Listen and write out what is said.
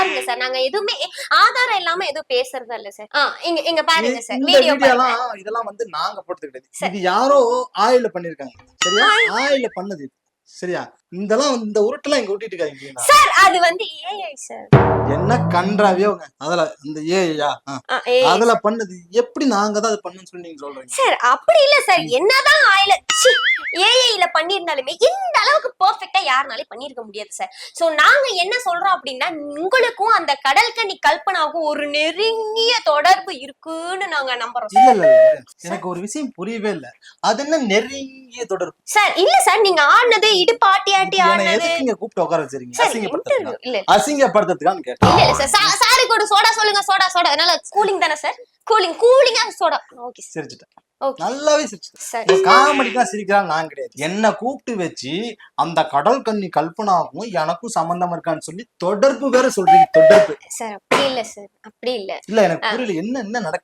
பாருங்க சார். நாங்க எதுவுமே ஆதாரம் இல்லாம எதுவும் பேசுறதா இல்ல சார். இங்க இங்க பாருங்க சார். வீடியோ இதெல்லாம் வந்து நாங்க போட்டது கிடையாது. இது யாரோ ஆயில பண்ணிருக்காங்க. சரியா? ஆயில பண்ணது. சரியா? இதெல்லாம் இந்த உருட்டெல்லாம் இங்க விட்டுட்டு இருக்காங்க சார் அது வந்து ஏஐ சார். என்ன கன்றாவியோ அதுல இந்த AI அதுல பண்ணது. எப்படி நாங்க தான் அது பண்ணணும்னு சொல்லி நீங்க சொல்றீங்க? சார் அப்படி இல்ல சார். என்னதான் ஆயில ஏஐல பண்ணியிருந்தாலுமே இந்த அளவுக்கு யாருனாலையும் பண்ணிருக்க முடியாது சார் சோ நாங்க என்ன சொல்றோம் அப்படின்னா உங்களுக்கும் அந்த கடல்கனி கல்பனாவுக்கும் ஒரு நெருங்கிய தொடர்பு இருக்குன்னு நாங்க நம்புறோம் இல்ல இல்ல எனக்கு ஒரு விஷயம் புரியவே இல்ல. அது என்ன நெருங்கிய தொடர்பு? சார் இல்ல சார் நீங்க ஆடினது இடுப்பு ஆட்டி ஆட்டி ஆடினது. இங்க கூப்பிட்டு உட்கார வச்சிருக்கீங்க? சார் அசிங்கப்படுத்துறதுக்கா அசிங்கப்படுத்துறதுக்கான்னு கேட்டேன். இல்ல இல்ல சார் சாருக்கு ஒரு சோடா சொல்லுங்க சோடா சோடா அதனால கூலிங் தானே சார் கூலிங் கூலிங்கா சோடா ஓகே சார் சிரிச்சிட்டேன். நல்லாவே சிரிச்சிட்டேன் சார். காமெடி தான் சிரிக்கிறாங்க நான் கிடையாது. என்ன கூப்பிட்டு வச்சு அந்த கடல் கண்ணி கல்பனாவும் எனக்கும் சம்பந்தம் இருக்கான்னு சொல்லி தொடர்பு வேற சொல்றீங்க தொடர்பு. சார் அப்படி இல்ல சார். அப்படி இல்ல. இல்ல எனக்கு புரியல. என்ன என்ன நடக்குது?